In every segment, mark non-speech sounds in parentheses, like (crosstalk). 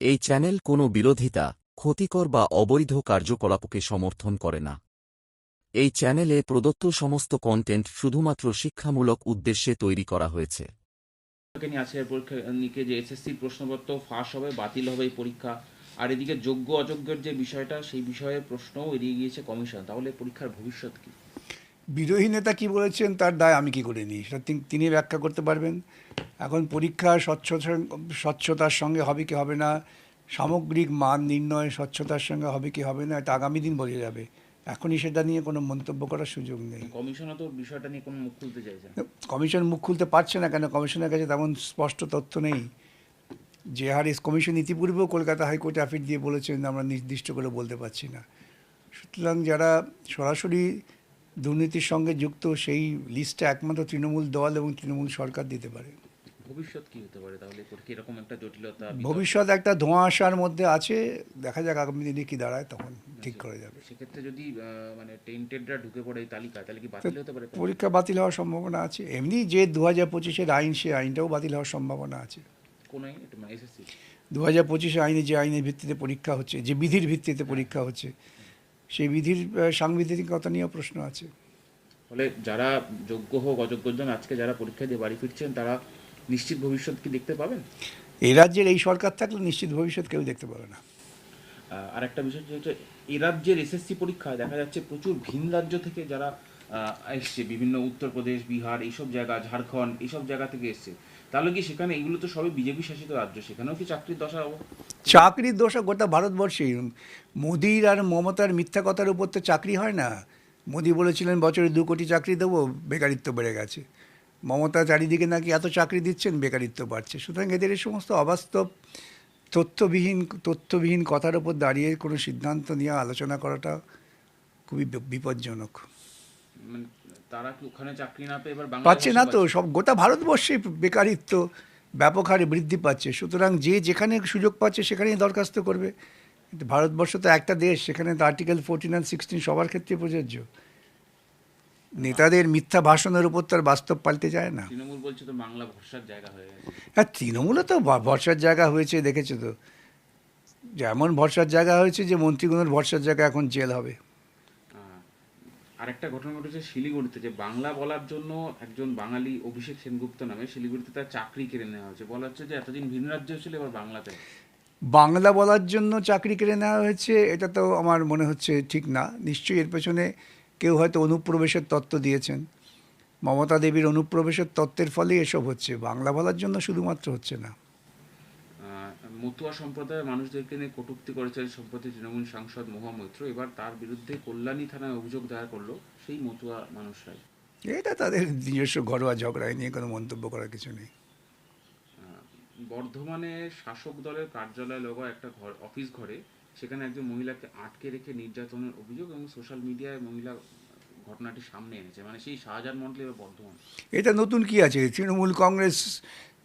এই চ্যানেল কোনো বিরোধিতা, ক্ষতিকর বা অবৈধ কার্যকলাপকে সমর্থন করে না। এই চ্যানেলে প্রদত্ত সমস্ত কন্টেন্ট শুধুমাত্র শিক্ষামূলক উদ্দেশ্যে তৈরি করা হয়েছে। আজকের পরীক্ষা নিকে যে এসএসসির প্রশ্নপত্র ফাঁস হবে, বাতিল হবে এই পরীক্ষা, আর এদিকে যোগ্য অযোগ্যের যে বিষয়টা, সেই বিষয়ে প্রশ্নও এড়িয়ে গিয়েছে কমিশন। তাহলে পরীক্ষার ভবিষ্যৎ কি? বিরোধী নেতা কী বলেছেন তার দায় আমি কি করে নিই? সেটা তিনি- ব্যাখ্যা করতে পারবেন। এখন পরীক্ষা স্বচ্ছ স্বচ্ছতার সঙ্গে হবে কি হবে না? সামগ্রিক মান নির্ণয় স্বচ্ছতার সঙ্গে হবে কি হবে না? এটা আগামী দিন বোঝা যাবে। এখনই সেটা নিয়ে কোনো মন্তব্য করার সুযোগ নেই। কমিশনও তো বিষয়টা নিয়ে কোনো মুখ খুলতে চাইছে কমিশন মুখ খুলতে পারছে না কেন? কমিশনের কাছে তেমন স্পষ্ট তথ্য নেই। যে হারে কমিশন ইতিপূর্বেও কলকাতা হাইকোর্টে অ্যাফিট দিয়ে বলেছেন আমরা নির্দিষ্ট করে বলতে পারছি না। সুতরাং যারা সরাসরি দুর্নীতির সঙ্গে যুক্ত সেই লিস্টে একমাত্র তৃণমূল দল এবং তৃণমূল সরকার দিতে পারে। ভবিষ্যৎ কি হতে পারে তাহলে? পরীক্ষা এরকম একটা জটিলতা ভবিষ্যৎ একটা ধোঁয়াশার মধ্যে আছে দেখা যাক আগামী দিনে কি দাঁড়ায় তখন ঠিক করা যাবে। সেক্ষেত্রে যদি মানে টেন্টেডরা ঢুকে পড়ে এই তালিকায় তাহলে কি বাতিল হতে পারে? পরীক্ষা বাতিল হওয়ার সম্ভাবনা আছে। এমনি যে দু হাজার পঁচিশের আইন সে আইনটাও বাতিল হওয়ার সম্ভাবনা আছে। কোন আইন? মানে দু হাজার পঁচিশে আইনে যে আইনের ভিত্তিতে পরীক্ষা হচ্ছে যে বিধির ভিত্তিতে পরীক্ষা হচ্ছে সেই বিধির সাংবিধানিকতা নিয়েও প্রশ্ন আছে। ফলে যারা যোগ্য হোক অযোগ্যজন আজকে যারা পরীক্ষা দিয়ে বাড়ি ফিরছেন তারা নিশ্চিত ভবিষ্যৎ কি দেখতে পাবেন? এই রাজ্যের এই সরকার থাকলে নিশ্চিত ভবিষ্যৎ কেউ দেখতে পাবে না। আর একটা বিষয় হচ্ছে এ রাজ্যের এসএসসি পরীক্ষা দেখা যাচ্ছে প্রচুর ভিন রাজ্য থেকে যারা এসছে, বিভিন্ন উত্তরপ্রদেশ বিহার, এইসব জায়গা, ঝাড়খণ্ড, এইসব জায়গা থেকে এসছে। তাহলে কি সেখানে এগুলো তো সবই বিজেপি শাসিত রাজ্য, সেখানেও কি চাকরির দশা অব- চাকরির দশা গোটা ভারতবর্ষেই মোদির আর মমতার মিথ্যা কথার উপর তো চাকরি হয় না। মোদি বলেছিলেন, বছরে দু কোটি চাকরি দেবো, বেকারিত্ব বেড়ে গেছে। মমতা চারিদিকে নাকি এত চাকরি দিচ্ছেন, বেকারিত্ব বাড়ছে। সুতরাং এদের এই সমস্ত অবাস্তব, তথ্যবিহীন তথ্যবিহীন কথার উপর দাঁড়িয়ে কোনো সিদ্ধান্ত নিয়ে আলোচনা করাটা খুবই বিপজ্জনক। তারা কি ওখানে চাকরি না পেয়ে এবার পাচ্ছে না তো সব গোটা ভারতবর্ষে বেকারিত্ব ব্যাপক হারে বৃদ্ধি পাচ্ছে। সুতরাং যে যেখানে সুযোগ পাচ্ছে সেখানেই দরখাস্ত করবে। কিন্তু ভারতবর্ষ তো একটা দেশ সেখানে তো আর্টিকেল ফোরটিন অ্যান্ড সিক্সটিন সবার ক্ষেত্রে প্রযোজ্য। নেতাদের মিথ্যা ভাষণের উপর তার বাস্তব পাল্টে যায় না। তৃণমূল বলছে তো বাংলা ভরসার জায়গা হয়ে গেছে। হ্যাঁ তৃণমূলও তো ভরসার জায়গা হয়েছে দেখেছ তো? যেমন ভরসার জায়গা হয়েছে যে মন্ত্রীগুলোর ভরসার জায়গা এখন জেল হবে। আরেকটা ঘটনা ঘটেছে শিলিগুড়িতে, যে বাংলা বলার জন্য একজন বাঙালি অভিষেক সেনগুপ্ত নামে শিলিগুড়িতে তার চাকরি কেড়ে নেওয়া হয়েছে। বলা হচ্ছে যে এতদিন ভিন রাজ্য ছিল, এবার বাংলাতে। বাংলা বলার জন্য চাকরি কেড়ে নেওয়া হয়েছে, এটা তো আমার মনে হচ্ছে ঠিক না। নিশ্চয়ই এর পেছনে কেউ হয়তো অনুপ্রবেশের তত্ত্ব দিয়েছেন। মমতা দেবীর অনুপ্রবেশের তত্ত্বের ফলেই এসব হচ্ছে। বাংলা বলার জন্য শুধুমাত্র হচ্ছে না। মতুয়া সম্প্রদায়ের মানুষদেরকে নিয়ে কটূক্তি করেছে সম্প্রতি তৃণমূল সাংসদ মহুয়া মৈত্র। এবার তার বিরুদ্ধে কল্যাণী থানায় অভিযোগ দায়ের করল সেই মতুয়া মানুষরাই। এটা তাদের নিজস্ব ঘরোয়া ঝগড়ায় নিয়ে কোনো মন্তব্য করার কিছু নেই। বর্ধমানে শাসক দলের কার্যালয় লগা একটা ঘর অফিস ঘরে সেখানে একজন মহিলাকে আটকে রেখে নির্যাতনের অভিযোগ এবং সোশ্যাল মিডিয়ায় মহিলা ঘটনাটি সামনে এনেছে। মানে সেই শাহজাহান মন্ডল বর্ধমান। এটা নতুন কি আছে? তৃণমূল কংগ্রেস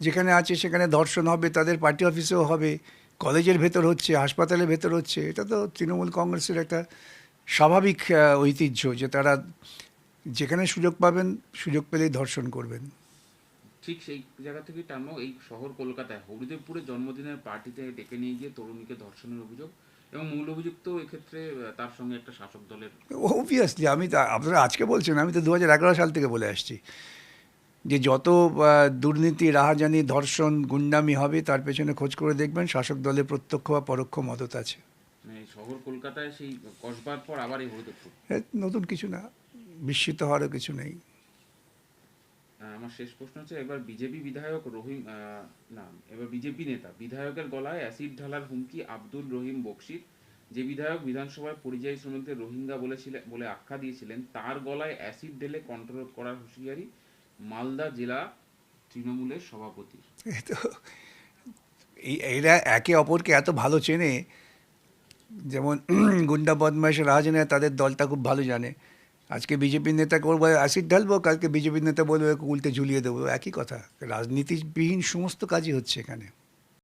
যেখানে আছে সেখানে ধর্ষণ হবে তাদের পার্টি অফিসেও হবে কলেজের ভেতর হচ্ছে হাসপাতালের ভেতর হচ্ছে এটা তো তৃণমূল কংগ্রেসের একটা স্বাভাবিক ঐতিহ্য যে তারা যেখানে সুযোগ পাবেন সুযোগ পেলেই ধর্ষণ করবেন। ঠিক সেই জায়গা থেকে টানো এই শহর কলকাতায় হরিদেবপুরে জন্মদিনের পার্টিতে ডেকে নিয়ে গিয়ে তরুণীকে ধর্ষণের অভিযোগ এবং মূল অভিযুক্ত এক্ষেত্রে তার সঙ্গে একটা শাসক দলের অবভিয়াসলি আমি তো আপনারা আজকে বলছেন আমি তো দু হাজার এগারো সাল থেকে বলে আসছি। যে যত দুর্নীতি রাহাজানি ধর্ষণ গুন্ডামি হবে তার পেছনে খোঁজ করে দেখবেন শাসক দলের প্রত্যক্ষ বা পরোক্ষ মদত আছে। মানে শহর কলকাতায় সেই কসবার পর আবার নতুন কিছু না বিস্মিত হওয়ারও কিছু নেই। আমার শেষ প্রশ্ন হচ্ছে এবার বিজেপি বিধায়ক রহিম না এবার বিজেপি নেতা বিধায়কের গলায় অ্যাসিড ঢালার হুমকি আব্দুল রহিম বক্সির। যে বিধায়ক বিধানসভায় পরিযায়ী শ্রমিকদের রোহিঙ্গা বলেছিলেন বলে আখ্যা দিয়েছিলেন তার গলায় অ্যাসিড ঢেলে কন্ট্রোল করার হুঁশিয়ারি মালদা জেলা তৃণমূলের সভাপতি। এরা একে অপরকে এত ভালো চেনে, যেমন (clears throat) গুন্ডা বদমাস রাহাজানে তাদের দলটা খুব ভালো জানে। আজকে বিজেপির নেতা করব অ্যাসিড ঢালবো, কালকে বিজেপির নেতা বলবে, উল্টে ঝুলিয়ে দেবো। একই কথা, রাজনীতিবিহীন সমস্ত কাজই হচ্ছে এখানে।